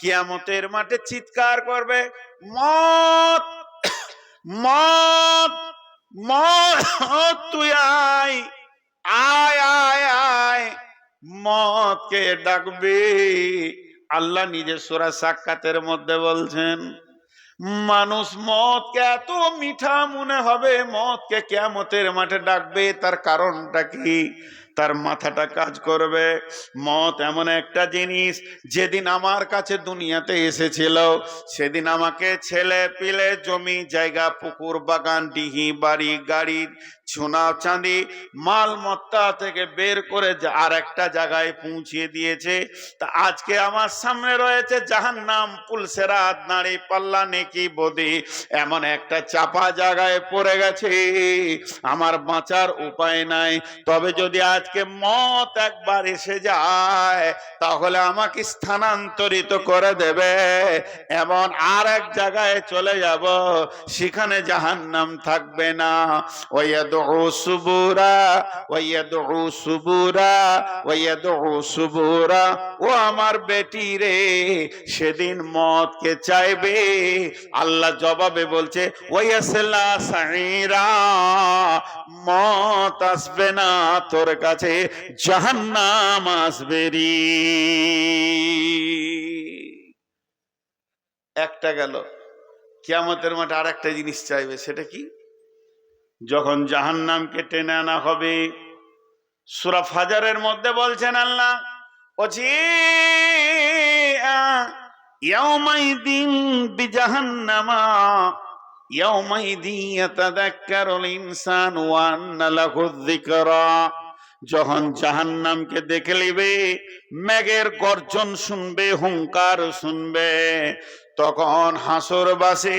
কিয়ামতের মাঠে চিৎকার করবে মত মত মত তুই আয় আয় আয় আয় মতকে ডাকবে। আল্লাহ নিজের সোরা সাক্ষাতের মধ্যে বলছেন, মানুষ মদকে এত মিঠা মনে হবে, মদকে কেমতের মাঠে ডাকবে, তার কারণটা কি? তার মাথাটা কাজ করবে। মত এমন একটা জিনিস, যেদিন আমার কাছে দুনিয়াতে এসেছিল, সেদিন আমাকে ছেলে পিলে জমি, জায়গা, পুকুর, বাগান, ডিহি, বাড়ি, গাড়ি সোনা চাঁদি মালমত্তা থেকে বের করে আর একটা জায়গায় পৌঁছিয়ে দিয়েছে। তা আজকে আমার সামনে রয়েছে জাহান্নাম পুলসেরাত নাড়ি পাল্লা, নেকি, বদি। এমন একটা চাপা জায়গায় পড়ে গেছে। আমার বাঁচার উপায় নাই। তবে যদি আজকে মত একবার এসে যায়, তাহলে আমাকে স্থানান্তরিত করে দেবে। এমন আর এক জায়গায় চলে যাব, সেখানে জাহান্নাম থাকবে না। ওয়াদউ সুবুরা ওয়াদউ সুবুরা ওয়াদউ সুবুরা। ও আমার বেটি রে, সেদিন মতকে চাইবে? আল্লাহ জবাবে বলছে, ওয়াসলা সাইরা মত আসবে না তোর কাছে। জাহান্নাম আসবে রে। একটা গেল। কিয়ামতের মাঠে আর একটা জিনিস চাইবে, সেটা কি? যখন জাহান্নামকে টেনে আনা হবে, সুরা ফাজারের মধ্যে বলছেন আল্লাহ ওছি ইয়াউমাইদিন বিজাহান্নামা ইয়াউমাইদিন ইনসানু ওয়া আন্না যখন জাহান্নামকে দেখে লিবে মেঘের গর্জন শুনবে, হুঙ্কার শুনবে, তখন হাসর বাসে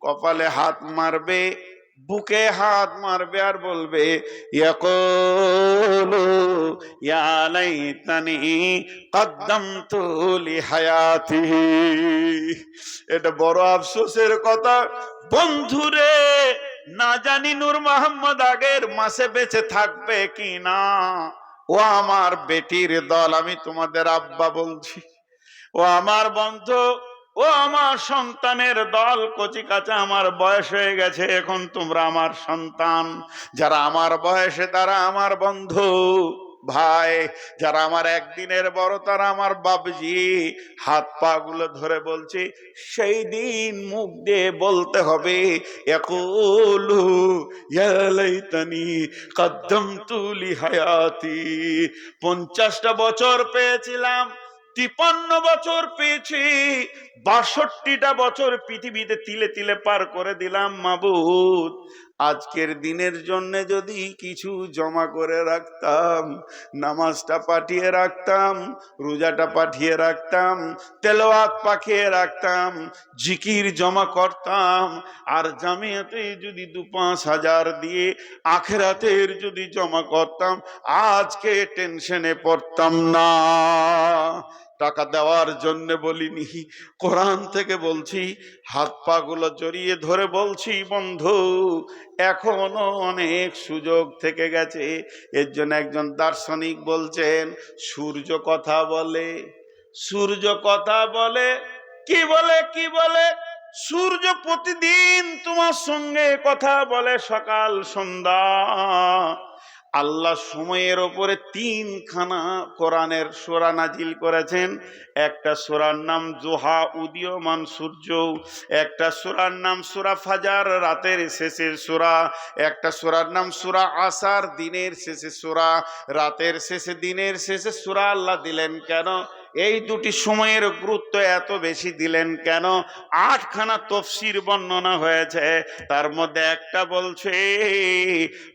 কপালে হাত মারবে, বুকে হাত মারবে আর বলবে হায়াতি এটা বড় আফসোসের কথা। বন্ধুরে না জানি নূর মোহাম্মদ আগের মাসে বেঁচে থাকবে কি না ও আমার বেটির দল, আমি তোমাদের আব্বা বলছি। ও আমার বন্ধু, ও আমার সন্তানের দল, কচি কাঁচা আমার বয়স হয়ে গেছে, এখন তোমরা আমার সন্তান। যারা আমার বয়সে তারা আমার বন্ধু। ভাই, যারা আমার একদিনের বড়, তারা আমার বাবজি হাত পা গুলো ধরে বলছি, সেই দিন মুখ দিয়ে বলতে হবে হায়াতি পঞ্চাশটা বছর পেয়েছিলাম, তিপান্ন বছর পেয়েছি, বাষট্টিটা বছর পৃথিবীতে তিলে তিলে পার করে দিলাম মাবুদ। আজকের দিনের জন্য যদি কিছু জমা করে রাখতাম, নামাজটা পাঠিয়ে রাখতাম, রোজাটা পাঠিয়ে রাখতাম তেলোয়াত পাঠিয়ে রাখতাম, জিকির জমা করতাম, আর জামিয়াতে যদি দু পাঁচ হাজার দিয়ে আখেরাতের যদি জমা করতাম, আজকে টেনশনে পড়তাম না। টাকা দেওয়ার জন্য বলিনি। কোরআন থেকে বলছি, হাত পা গুলো জড়িয়ে ধরে বলছি, বন্ধু, এখনও অনেক সুযোগ থেকে গেছে। এর জন্য একজন দার্শনিক বলছেন, সূর্য কথা বলে, সূর্য কথা বলে, কি বলে কি বলে? সূর্য প্রতিদিন তোমার সঙ্গে কথা বলে সকাল, সন্ধ্যা। আল্লাহ সময়ের ওপরে তিনখানা কোরআনের সোরা নাজিল করেছেন। একটা সোরার নাম জোহা, উদীয়মান সূর্য, একটা সোরার নাম সুরা ফাজার, রাতের শেষের সোরা, একটা সোরার নাম সুরা আসার, দিনের শেষে সোরা, রাতের শেষে দিনের শেষে সোরা আল্লাহ দিলেন কেন? এই দুটি সময়ের গুরুত্ব এত বেশি দিলেন কেন? আটখানা তফসির বর্ণনা হয়েছে। তার মধ্যে একটা বলছে,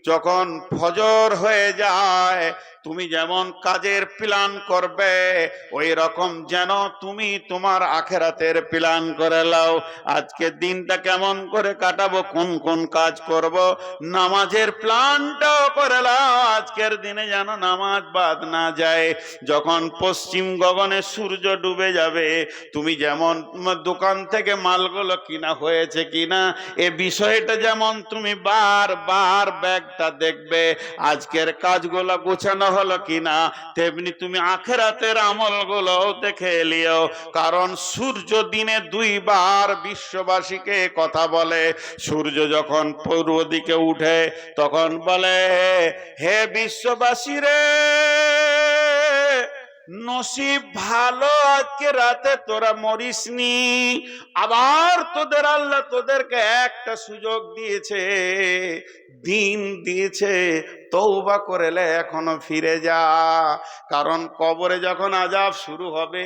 যখন ফজর হয়ে যায়, তুমি যেমন কাজের প্ল্যান করবে, ওই রকম যেন তুমি তোমার আখেরাতের প্ল্যান করে লাও। আজকে দিনটা কেমন করে কাটাবো, কোন কোন কাজ করব, নামাজের প্ল্যানটাও করে লাও। আজকের দিনে যেন নামাজ বাদ না যায়। যখন পশ্চিম গগন গগনে সূর্য ডুবে যাবে। তুমি যেমন দোকান থেকে মালগুলো কিনা হয়েছে কিনা, এ বিষয়টা যেমন তুমি বার বার ব্যাগটা দেখবে, আজকের কাজগুলো গোছানো হলো কিনা, তেমনি তুমি আখেরাতের আমলগুলো দেখে এলিও। কারণ সূর্য দিনে দুইবার বিশ্ববাসীকে কথা বলে। সূর্য যখন পূর্ব দিকে উঠে, তখন বলে, হে বিশ্ববাসী রে নসিব ভালো আজকে রাতে তোরা মরিসনি। আবার তোদের আল্লাহ তোদেরকে একটা সুযোগ দিয়েছে, দিন দিয়েছে তৌবা করেলে এখনও ফিরে যা। কারণ কবরে যখন আজাব শুরু হবে,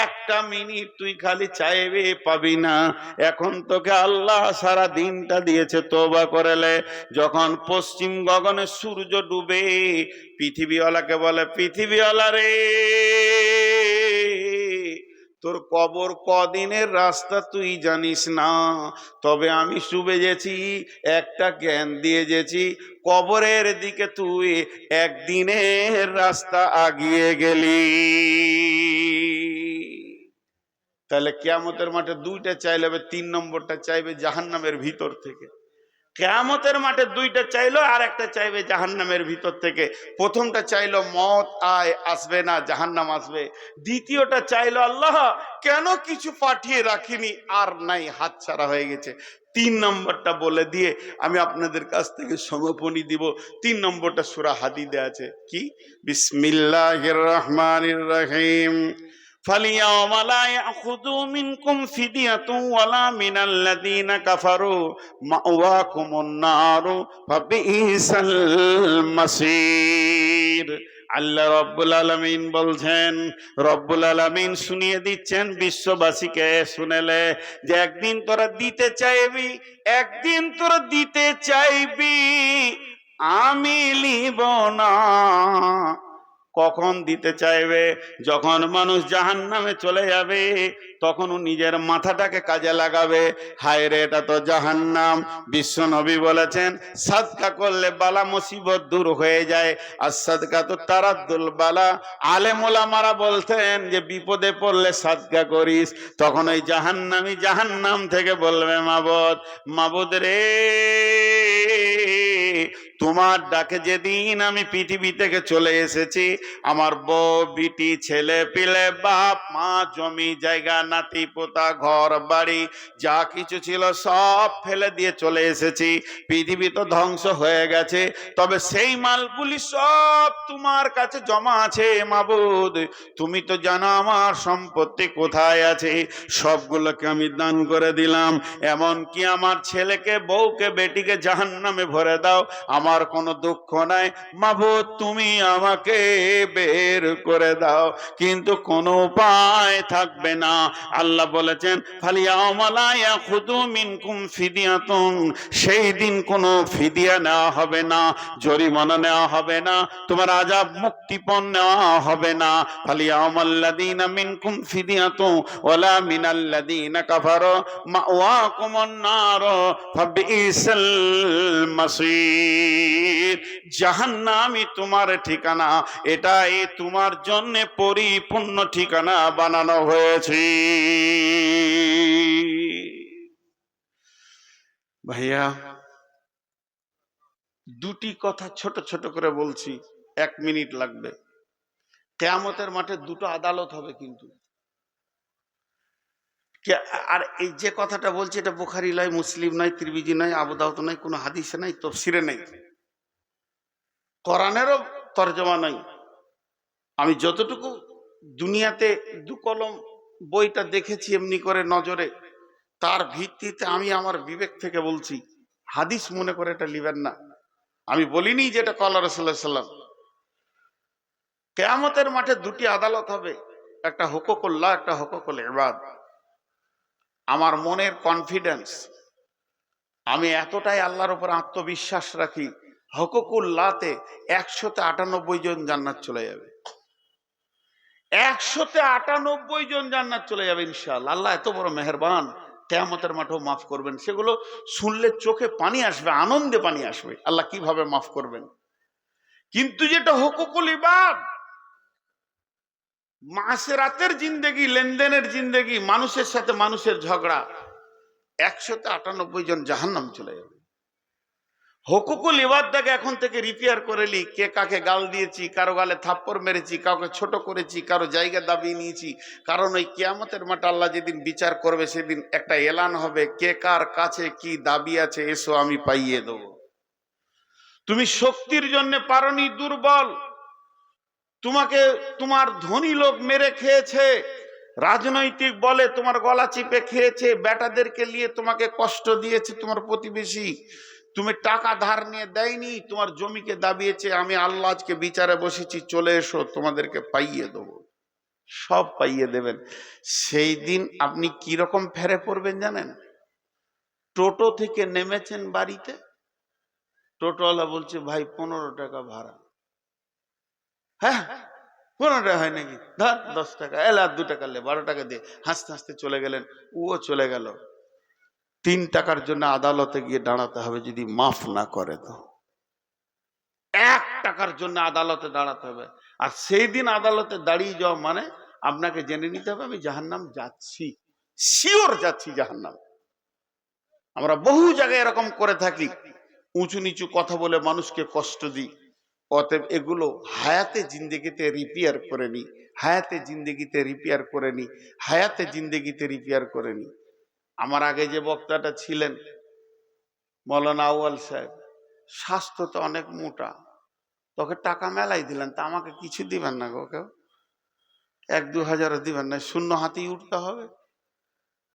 একটা মিনিট তুই খালি চাইবে পাবি না। এখন তোকে আল্লাহ সারা দিনটা দিয়েছে তোবা করেলে। যখন পশ্চিম গগনে সূর্য ডুবে, পৃথিবীওয়ালাকে বলে, পৃথিবীওয়ালা রে! তোর কবর কদিনের রাস্তা তুই জানিস না। তবে আমি শুবে গেছি, একটা জ্ঞান দিয়ে গেছি, কবরের দিকে তুই একদিনের রাস্তা আগিয়ে গেলি। তাহলে কেয়ামতের মাঠে দুইটা চাইলে তিন নম্বরটা চাইবে জাহান্নামের ভিতর থেকে। কেয়ামতের মাঠে দুইটা চাইলো, আর একটা চাইবে জাহান্নামের ভিতর থেকে। প্রথমটা চাইলো মত, আয় আসবে না, জাহান্নাম আসবে। দ্বিতীয়টা চাইলো আল্লাহ, কেন কিছু পাঠিয়ে রাখিনি, আর নাই, হাত ছাড়া হয়ে গেছে। তিন নম্বরটা বলে দিয়ে আমি আপনাদের কাছ থেকে সমাপনী দিব। তিন নম্বরটা সুরা হাদিদে আছে। কি? বিসমিল্লাহির রহমানির রহিম। فاليوم لا يأخذوا منكم فدية ولا من الذين كفروا مأواكم النار فبئس المصير আল্লাহ রব্বুল আলমিন বলছেন রব্বুল আলমিন শুনিয়ে দিচ্ছেন বিশ্ববাসীকে শুনেলে যে একদিন তোরা দিতে চাইবি একদিন তোরা দিতে চাইবি আমি লিব না কখন দিতে চাইবে? যখন মানুষ জাহান নামে চলে যাবে, তখন ও নিজের মাথাটাকে কাজে লাগাবে। হায় রে এটা তো জাহান্নাম। বিশ্ব নবী বলেছেন, সাদকা করলে বালা মুসিবত দূর হয়ে যায়, আর সাদকা তো তারাদ্দুল বালা। আলেমোলা মারা বলতেন যে, বিপদে পড়লে সাদকা করিস। তখন ওই জাহান্নামি জাহান্নাম থেকে বলবে, মাবদ। মাবুদ রে তোমার ডাকে যেদিন আমি পৃথিবী থেকে চলে এসেছি, আমার বউ, বিটি, ছেলে পিলে, বাপ, মা, জমি, জায়গা, নাতি, পোতা, ঘর, বাড়ি, যা কিছু ছিল সব ফেলে দিয়ে চলে এসেছি। পৃথিবী তো ধ্বংস হয়ে গেছে, তবে সেই মালগুলি সব তোমার কাছে জমা আছে মাবুদ। তুমি তো জানো আমার সম্পত্তি কোথায় আছে, সবগুলোকে আমি দান করে দিলাম। এমন কি আমার ছেলেকে, বউকে, বেটিকে জাহান্নামে ভরে দাও। আমার কোনো দুঃখ নাই। মাবুদ, তুমি আমাকে বের করে দাও, কিন্তু কোনো উপায় থাকবে না। আল্লাহ বলেছেন সেই দিন কোনো ফিদিয়া নেওয়া হবে না, জরিমানা নেওয়া হবে না, তোমার আজাব মুক্তিপণ নেওয়া হবে না। ফালিয়া মাল্লাদিনা মিনকুম ফিদিয়াতু ওয়ালা মিনাল্লাদিনা মাসির জাহান্নামই তোমার ঠিকানা। এটাই তোমার জন্য পরিপূর্ণ ঠিকানা বানানো হয়েছে। ভাইয়া, দুটি কথা ছোট ছোট করে বলছি, এক মিনিট লাগবে। কেয়ামতের মাঠে দুটো আদালত হবে কিন্তু। আর এই যে কথাটা বলছি, এটা বুখারি নয়, মুসলিম নয় ত্রিবিজি নয় আবুদাউত নয়, কোনো হাদিসে নাই, তফসিরে নেই। কোরআনেরও তর্জমা নাই। আমি যতটুকু দুনিয়াতে দু কলম বইটা দেখেছি এমনি করে নজরে, তার ভিত্তিতে আমি আমার বিবেক থেকে বলছি, হাদিস মনে করে এটা লিবেন না। আমি বলিনি যে এটা কল্লা রসুল্লাহ কেয়ামতের মাঠে দুটি আদালত হবে, একটা হকুকুল্লাহ, একটা হকুকুল এবাদ আমার মনের কনফিডেন্স আমি এতটাই আল্লাহর উপর আত্মবিশ্বাস রাখি হকুকুল্লাতে একশোতে আটানব্বই জন জান্নাত চলে যাবে। একশোতে আটানব্বই জন জান্নাত চলে যাবে ইনশাআল্লাহ। আল্লাহ এত বড় মেহরবান, কেয়ামতের মাঠেও মাফ করবেন। সেগুলো শুনলে চোখে পানি আসবে, আনন্দে পানি আসবে। আল্লাহ কীভাবে মাফ করবেন? কিন্তু যেটা হকুকুল ইবাদ মাসেরাতের জিন্দেগি, লেনদেনের জিন্দেগি, মানুষের সাথে মানুষের ঝগড়া। একশোতে আটানব্বই জন জাহান্নাম চলে যাবে হকুকুল ইবাদটাকে এখন থেকে রিপেয়ার করে লি। কে কাকে গাল দিয়েছি, কারও গালে থাপ্পড় মেরেছি, কাউকে ছোট করেছি, কারও জায়গা দাবিয়ে নিয়েছি। কারণ ওই কেয়ামতের মাঠে আল্লাহ যেদিন বিচার করবে, সেদিন একটা এলান হবে, কে কার কাছে কি দাবি আছে, এসো আমি পাইয়ে দেব। তুমি শক্তির জন্য পারনি, দুর্বল। তোমাকে তোমার ধনী লোক মেরে খেয়েছে। রাজনৈতিক বলে তোমার গলা চিপে খেয়েছে, বেটাদেরকে নিয়ে তোমাকে কষ্ট দিয়েছে তোমার প্রতিবেশী। তুমি টাকা ধার নিয়ে দেয়নি, তোমার জমিকে দাবিয়েছে, আমি আল্লাহ আজকে বিচারে বসেছি, চলে এসো, তোমাদেরকে পাইয়ে দেবো। সব পাইয়ে দেবেন। সেই দিন আপনি কি রকম ফেরে পড়বেন জানেন? টোটো থেকে নেমেছেন বাড়িতে। টোটোওয়ালা বলছে, ভাই, পনেরো টাকা ভাড়া। হ্যাঁ? টাকা হয় নাকি? ধর, দশ টাকা। এলা দু টাকা লে, বারো টাকা দিয়ে হাসতে হাসতে চলে গেলেন। ও চলে গেল। তিন টাকার জন্য আদালতে গিয়ে দাঁড়াতে হবে, যদি মাফ না করে তো। এক টাকার জন্য আদালতে দাঁড়াতে হবে। আর সেই দিন আদালতে দাঁড়িয়ে যাওয়া মানে আপনাকে জেনে নিতে হবে, আমি জাহান্নাম যাচ্ছি। শিওর যাচ্ছি জাহান্নাম। আমরা বহু জায়গায় এরকম করে থাকি। উঁচু নিচু কথা বলে মানুষকে কষ্ট দিই। অতএব এগুলো হায়াতে জিন্দেগিতে রিপেয়ার করে নি। হায়াতে জিন্দেগিতে রিপেয়ার করে নি। হায়াতে জিন্দেগিতে রিপেয়ার করে নি। আমার আগে যে বক্তাটা ছিলেন মৌলানা আউয়াল সাহেব, স্বাস্থ্য তো অনেক মোটা। তোকে টাকা মেলাই দিলেন, তা আমাকে কিছু দিবেন না গো কেউ? এক দু হাজারও দিবেন না, শূন্য হাতেই উঠতে হবে।